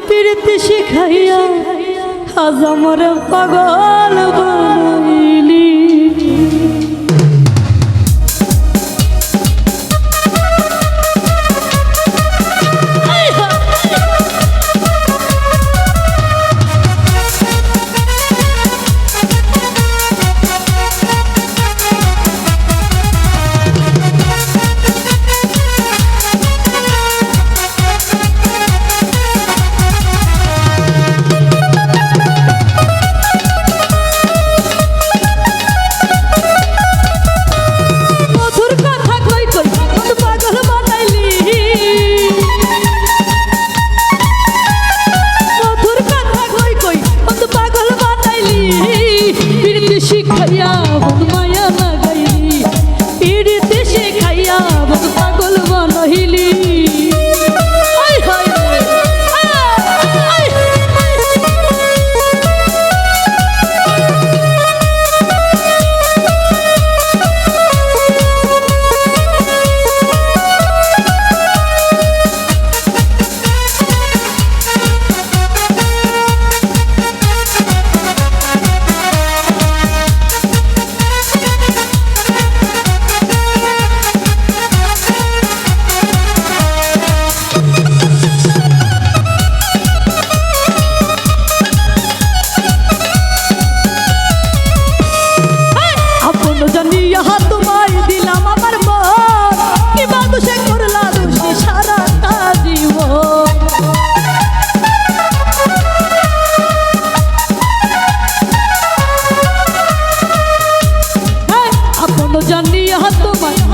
প্রীতি শিখাইয়া আজ আমার পাগল বলো খাইয়া মন মায়া লাগাইলি। পিড়িতে সে খাইয়া মন পাগল বানাইলি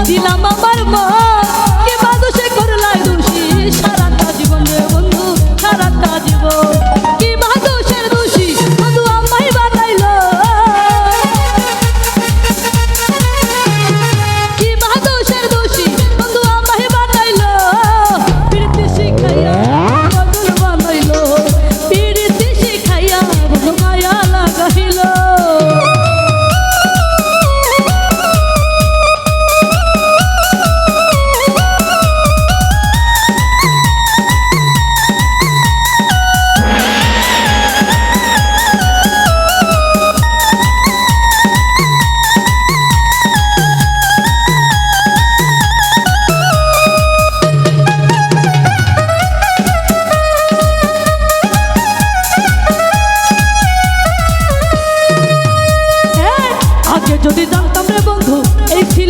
你浪漫吧。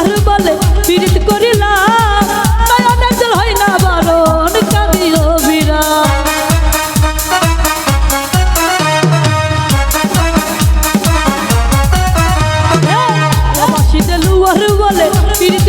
তোমার বলে পীড়িত করিলাম। হয় না বারণ কাঁদিও বিরা হ্যাঁ, বলে পীড়িত